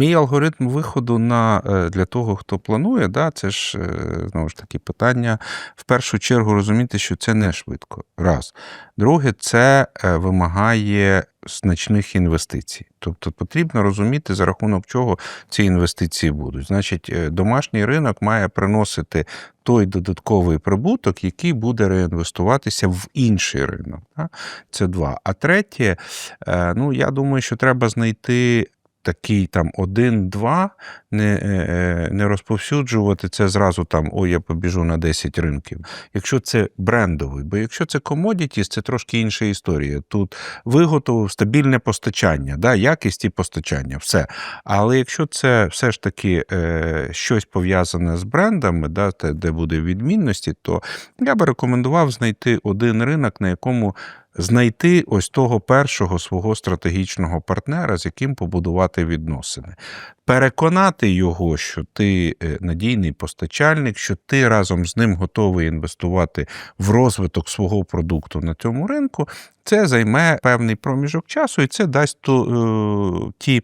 Мій алгоритм виходу на е, для того, хто планує, да, це ж е, знову ж таки питання в першу чергу розуміти, що це не швидко. Раз. Друге, це е, вимагає значних інвестицій. Тобто потрібно розуміти, за рахунок чого ці інвестиції будуть. Значить, домашній ринок має приносити той додатковий прибуток, який буде реінвестуватися в інший ринок. Це два. А третє, ну я думаю, що треба знайти. Такий там один-два, не, е, е, не розповсюджувати це зразу там, ой, я побіжу на 10 ринків. Якщо це брендовий, бо якщо це комодітіс, це трошки інша історія. Тут виготовив стабільне постачання, да, якість і постачання, все. Але якщо це все ж таки е, щось пов'язане з брендами, да, де буде відмінності, то я би рекомендував знайти один ринок, на якому знайти ось того першого свого стратегічного партнера, з яким побудувати відносини. Переконати його, що ти е, надійний постачальник, що ти разом з ним готовий інвестувати в розвиток свого продукту на цьому ринку, це займе певний проміжок часу, і це дасть ту, е, ті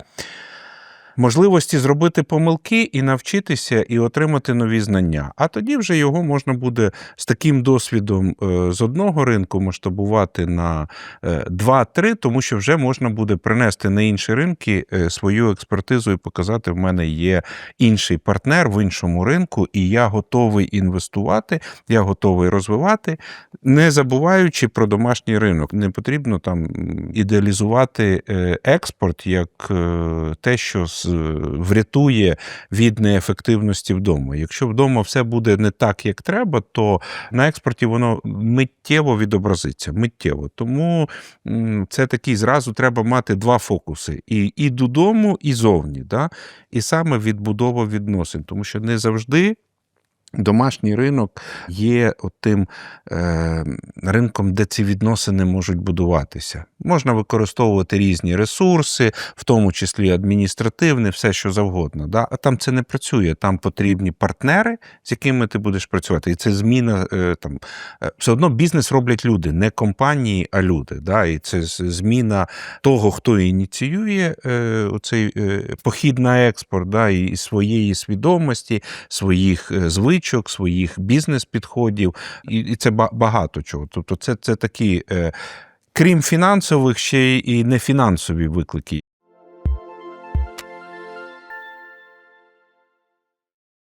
можливості зробити помилки і навчитися, і отримати нові знання. А тоді вже його можна буде з таким досвідом е, з одного ринку масштабувати на е, 2-3, тому що вже можна буде принести на інші ринки е, свою експертизу і показати, в мене є інший партнер в іншому ринку, і я готовий інвестувати, я готовий розвивати, не забуваючи про домашній ринок. Не потрібно там ідеалізувати е, експорт як е, те, що з- врятує від неефективності вдома. Якщо вдома все буде не так, як треба, то на експорті воно миттєво відобразиться. Миттєво. Тому це такий зразу треба мати два фокуси: і, і додому, і зовні. Да? І саме відбудова відносин, тому що не завжди. Домашній ринок є тим е, ринком, де ці відносини можуть будуватися. Можна використовувати різні ресурси, в тому числі адміністративне, все що завгодно. Да? А там це не працює. Там потрібні партнери, з якими ти будеш працювати. І це зміна е, там е, все одно бізнес роблять люди, не компанії, а люди. Да? І це зміна того, хто ініціює е, цей е, похід на експорт, да? і своєї свідомості, своїх е, звичок, своїх бізнес-підходів, і, це ба- багато чого. Тобто, це, це такі, е, крім фінансових, ще й нефінансові виклики.